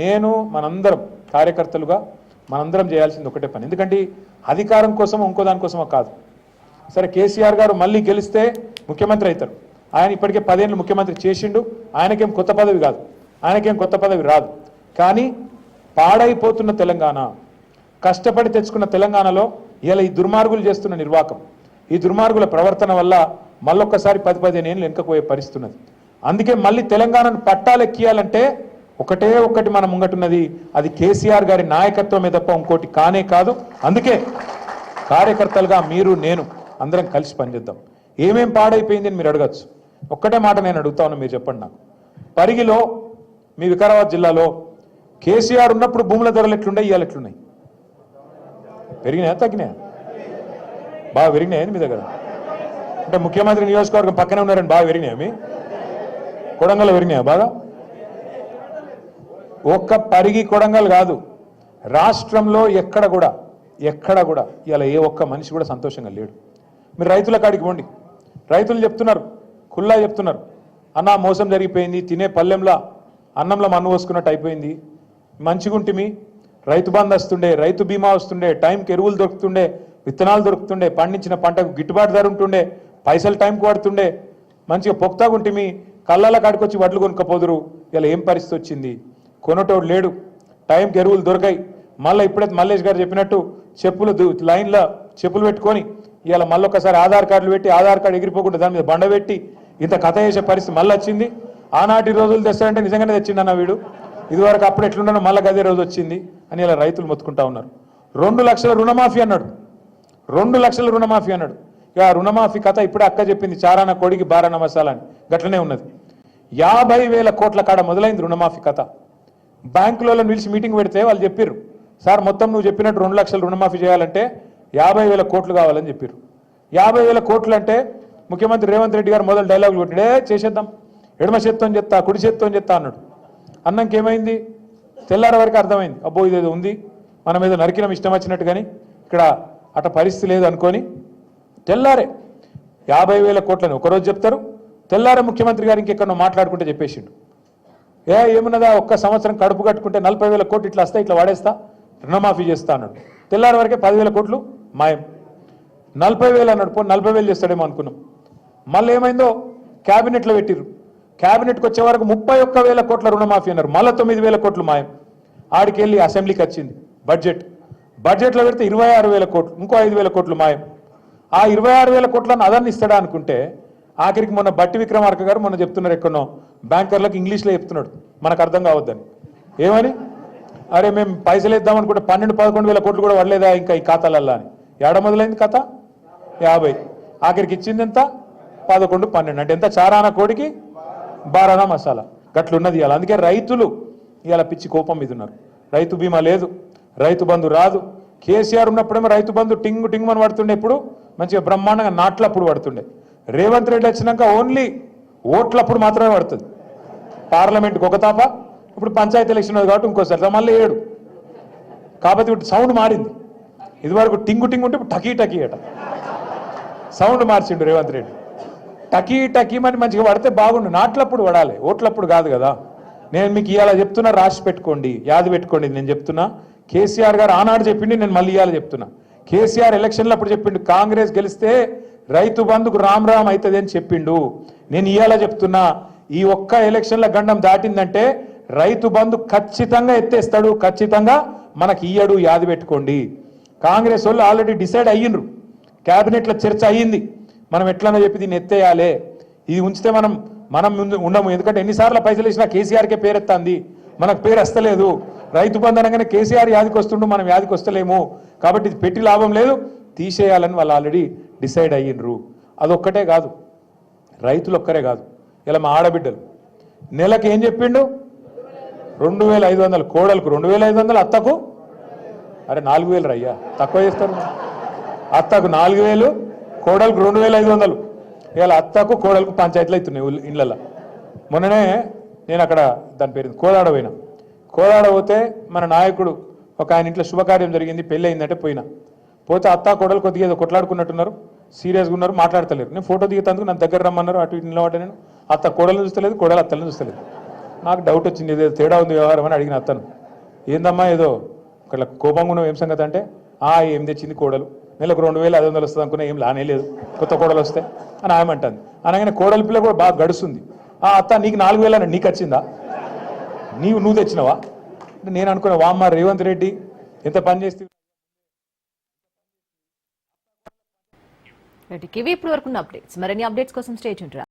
నేను మనందరం కార్యకర్తలుగా మనందరం చేయాల్సింది ఒకటే పని. ఎందుకంటే అధికారం కోసం ఇంకో దానికోసమో కాదు. సరే కేసీఆర్ గారు మళ్ళీ గెలిస్తే ముఖ్యమంత్రి అవుతారు. ఆయన ఇప్పటికే పదేళ్ళు ముఖ్యమంత్రి చేసిండు. ఆయనకేం కొత్త పదవి కాదు. ఆయనకేం కొత్త పదవి రాదు. కానీ పాడైపోతున్న తెలంగాణ కష్టపడి తెచ్చుకున్న తెలంగాణలో ఇలా ఈ దుర్మార్గులు చేస్తున్న నిర్వాకం ఈ దుర్మార్గుల ప్రవర్తన వల్ల మళ్ళొక్కసారి పది పదిహేను ఏళ్ళు వెనుకపోయే పరిస్థితున్నది అందుకే మళ్ళీ తెలంగాణను పట్టాలెక్కియాలంటే ఒకటే ఒక్కటి మన ముంగటున్నది అది కేసీఆర్ గారి నాయకత్వమే తప్ప ఇంకోటి కానే కాదు. అందుకే కార్యకర్తలుగా మీరు నేను అందరం కలిసి పనిచేద్దాం. ఏమేం పాడైపోయింది అని మీరు అడగచ్చు. ఒక్కటే మాట నేను అడుగుతాను మీరు చెప్పండి నాకు. పరిగిలో మీ వికారాబాద్ జిల్లాలో కేసీఆర్ ఉన్నప్పుడు భూముల ధరలు ఎట్లున్నాయి ఇవాళ ఎట్లున్నాయి? పెరిగినాయా తగ్గినాయా? బాగా పెరిగినాయని మీ దగ్గర? అంటే ముఖ్యమంత్రి నియోజకవర్గం పక్కనే ఉన్నారని బాగా పెరిగినాయా మీ? కొడంగల్లో పెరిగినాయా బాగా? ఒక్క పరిగి కొడంగల్ కాదు రాష్ట్రంలో ఎక్కడ కూడా ఎక్కడ కూడా ఇలా ఏ ఒక్క మనిషి కూడా సంతోషంగా లేడు. మీరు రైతుల కాడికి పోండి. రైతులు చెప్తున్నారు కుల్లా చెప్తున్నారు. అన్న మోసం జరిగిపోయింది తినే పల్లెంలా అన్నంలో మన్ను పోసుకున్నట్టు అయిపోయింది. మంచిగుంటిమి రైతు బంధు వస్తుండే రైతు బీమా వస్తుండే టైంకి ఎరువులు దొరుకుతుండే విత్తనాలు దొరుకుతుండే పండించిన పంటకు గిట్టుబాటు ధర ఉంటుండే పైసలు టైంకి పడుతుండే మంచిగా పొక్తాగుంటిమి కళ్ళల కాడికొచ్చి వడ్లు కొనుక్కపోదురు. ఇలా ఏం పరిస్థితి వచ్చింది? కొనటోడు లేడు. టైంకి ఎరువులు దొరకాయి. మళ్ళీ ఇప్పుడైతే మల్లేష్ గారు చెప్పినట్టు చెప్పులు లైన్లో చెప్పులు పెట్టుకొని ఇవాళ మళ్ళీ ఒకసారి ఆధార్ కార్డులు పెట్టి ఆధార్ కార్డు ఎగిరిపోకుండా దాని మీద బండ పెట్టి ఇంత కథ చేసే పరిస్థితి మళ్ళీ వచ్చింది. ఆనాటి రోజులు తెస్తాడంటే నిజంగానే తెచ్చిండన్న వీడు. ఇదివరకు అప్పుడు ఎట్లున్నానో మళ్ళీ గదే రోజు వచ్చింది అని ఇలా రైతులు మొత్తుకుంటా ఉన్నారు. రెండు లక్షల రుణమాఫీ అన్నాడు. రెండు లక్షల రుణమాఫీ అన్నాడు. ఇక రుణమాఫీ కథ ఇప్పుడే అక్క చెప్పింది చారాన కోడికి బారాన మసాలా అని. గట్లనే ఉన్నది. యాభై వేల కోట్ల కాడ మొదలైంది రుణమాఫీ కథ. బ్యాంకులలో నిలిచి మీటింగ్ పెడితే వాళ్ళు చెప్పారు సార్ మొత్తం నువ్వు చెప్పినట్టు రెండు లక్షలు రుణమాఫీ చేయాలంటే యాభై వేల కోట్లు కావాలని చెప్పారు యాభై వేల కోట్లు అంటే ముఖ్యమంత్రి రేవంత్ రెడ్డి గారు మొదలు డైలాగులు కొట్టాడే చేసేద్దాం. ఎడమ చేత్తో చెప్తా కుడి చేత్తో చెప్తా అన్నాడు. అన్నంకి ఏమైంది? తెల్లారి వరకు అర్థమైంది. అబ్బో ఇదేదో ఉంది. మనం ఏదో నరికినం ఇష్టం వచ్చినట్టు కానీ ఇక్కడ అట పరిస్థితి లేదు అనుకొని తెల్లారే యాభై వేల కోట్లని ఒకరోజు చెప్తారు. తెల్లారే ముఖ్యమంత్రి గారు ఇంకెక్కడో మాట్లాడుకుంటే చెప్పేసిండు. ఏ ఏమున్నదా? ఒక్క సంవత్సరం కడుపు కట్టుకుంటే నలభై వేల కోట్లు ఇట్లా వస్తాయి ఇట్లా వాడేస్తా రుణమాఫీ చేస్తా అన్నాడు. తెల్లారి వరకే పదివేల కోట్లు మాయం. నలభై వేలు అన్నాడు పో నలభై వేలు చేస్తాడేమో అనుకున్నాం. మళ్ళీ ఏమైందో? క్యాబినెట్లో పెట్టిర్రు. క్యాబినెట్కి వచ్చే వరకు ముప్పై ఒక్క వేల కోట్ల రుణమాఫీ అన్నారు. మళ్ళీ తొమ్మిది వేల కోట్లు మాయం. ఆడికి వెళ్ళి అసెంబ్లీకి వచ్చింది. బడ్జెట్. బడ్జెట్లో పెడితే ఇరవై ఆరు వేల కోట్లు ఇంకో ఐదు వేల కోట్లు మాయం. ఆ ఇరవై ఆరు వేల కోట్లను అదన్ని ఇస్తాడా అనుకుంటే ఆఖరికి మొన్న బట్టి విక్రమార్క గారు మొన్న చెప్తున్నారు ఎక్కడో బ్యాంకర్లకు ఇంగ్లీష్లో చెప్తున్నాడు. మనకు అర్థం కావద్దని. ఏమని? అరే మేము పైసలు ఇద్దాం అనుకుంటే పన్నెండు పదకొండు వేల కోట్లు కూడా పడలేదా ఇంకా ఈ ఖాతాలల్లా అని. ఏడ మొదలైంది కథ యాభై. ఆఖరికి ఇచ్చింది ఎంత? పదకొండు పన్నెండు. అంటే ఎంత? చారానా కోడికి? బారానా మసాలా. గట్లున్నది ఇవాళ. అందుకే రైతులు ఇవాళ పిచ్చి కోపం మీద ఉన్నారు. రైతు బీమా లేదు. రైతు బంధు రాదు. కేసీఆర్ ఉన్నప్పుడేమో రైతు బంధు టింగు టింగు అని పడుతుండే. ఇప్పుడు మంచిగా బ్రహ్మాండంగా నాట్లప్పుడు పడుతుండే. రేవంత్ రెడ్డి వచ్చినాక ఓన్లీ ఓట్లప్పుడు మాత్రమే పడుతుంది. పార్లమెంట్కి ఒక తాప ఇప్పుడు పంచాయతీ ఎలక్షన్ ఉంది కాబట్టి ఇంకోసారి మళ్ళీ ఏడు. కాబట్టి ఇప్పుడు సౌండ్ మారింది. ఇదివరకు టింగు టింగు ఉంటే ఇప్పుడు టకీ టకీ అట. సౌండ్ మార్చిండు రేవంత్ రెడ్డి. టకీ టకీ అని మంచిగా పడితే బాగుండు. నాట్లప్పుడు పడాలి. ఓట్లప్పుడు కాదు కదా. నేను మీకు ఇవాళ చెప్తున్నా రాసి పెట్టుకోండి యాది పెట్టుకోండి నేను చెప్తున్నా. కేసీఆర్ గారు ఆనాడు చెప్పిండి నేను మళ్ళీ ఇవాళ చెప్తున్నా. కేసీఆర్ ఎలక్షన్లో అప్పుడు చెప్పిండు కాంగ్రెస్ గెలిస్తే రైతు బంధుకు రామ్ రామ్ అవుతుంది అని చెప్పిండు. నేను ఇవాళ చెప్తున్నా ఈ ఒక్క ఎలక్షన్ల గండం దాటిందంటే రైతు బంధు ఖచ్చితంగా ఎత్తేస్తాడు ఖచ్చితంగా మనకి ఇయ్యడు యాది పెట్టుకోండి. కాంగ్రెస్ వాళ్ళు ఆల్రెడీ డిసైడ్ అయ్యిండ్రు. క్యాబినెట్లో చర్చ అయ్యింది. మనం ఎట్లనో చెప్పి దీన్ని ఎత్తేయాలి. ఇది ఉంచితే మనం మనం ముందు ఉండము. ఎందుకంటే ఎన్నిసార్లు పైసలు ఇచ్చినా కేసీఆర్కే పేరెత్తాంది. మనకు పేరు వస్తలేదు. రైతు బంధు అనగానే కేసీఆర్ యాదికి వస్తుండు మనం యాదికి వస్తలేము కాబట్టి ఇది పెట్టి లాభం లేదు. తీసేయాలని వాళ్ళు ఆల్రెడీ డిసైడ్ అయ్యిండ్రు. అదొక్కటే కాదు. రైతులు ఒక్కరే కాదు. ఇలా మా ఆడబిడ్డలు. నెలకు ఏం చెప్పిండు? రెండు వేల ఐదు వందలు. కోడలకు రెండు వేల ఐదు వందలు అత్తకు? అరే నాలుగు వేలు రయ్యా. తక్కువ చేస్తారు అత్తకు నాలుగు వేలు కోడలకు రెండు వేల ఐదు వందలు. ఇలా అత్తకు కోడలకు పంచాయతీలు అవుతున్నాయి ఇళ్ళల్లో మొన్ననే నేను అక్కడ దాని పేరు కోదాడ పోయినా. కోదాడ పోతే మన నాయకుడు ఒక ఆయన ఇంట్లో శుభకార్యం జరిగింది పెళ్ళి అయిందంటే పోయినా. పోతే అత్త కోడలు కొద్దిగా ఏదో కొట్లాడుకున్నట్టున్నారు సీరియస్గా ఉన్నారు మాట్లాడతలేరు. నేను ఫోటో దిగుతందుకు నా దగ్గర రమ్మన్నారు అటు ఇటు నిలబడ్డా నేను. అత్త కోడలు చూస్తలేదు కోడలు అత్తలను చూస్తలేదు. నాకు డౌట్ వచ్చింది ఏదో తేడా ఉంది వ్యవహారం అని అడిగిన అత్తను. ఏందమ్మా ఏదో ఇక్కడ కోపంగా ఉన్న ఏం సంగతి అంటే ఆ ఏం తెచ్చింది కోడలు? నెలకు రెండు వేలు ఐదు వందలు వస్తుంది అనుకున్నా ఏం లానే లేదు. కొత్త కోడలు వస్తే అని ఆమె అంటుంది. అనగానే కోడలి పిల్ల కూడా బాగా గడుస్తుంది. ఆ అత్త నీకు నాలుగు వేలు అని నీకు వచ్చిందా? నీవు నువ్వు తెచ్చినవా? అంటే నేను అనుకున్నా వామ్మ రేవంత్ రెడ్డి ఎంత పని చేస్తే ఇవి ఇప్పుడు వరకు అప్డేట్స్ మరిన్ని అప్డేట్స్ కోసం స్టేజ్ ఉంటారు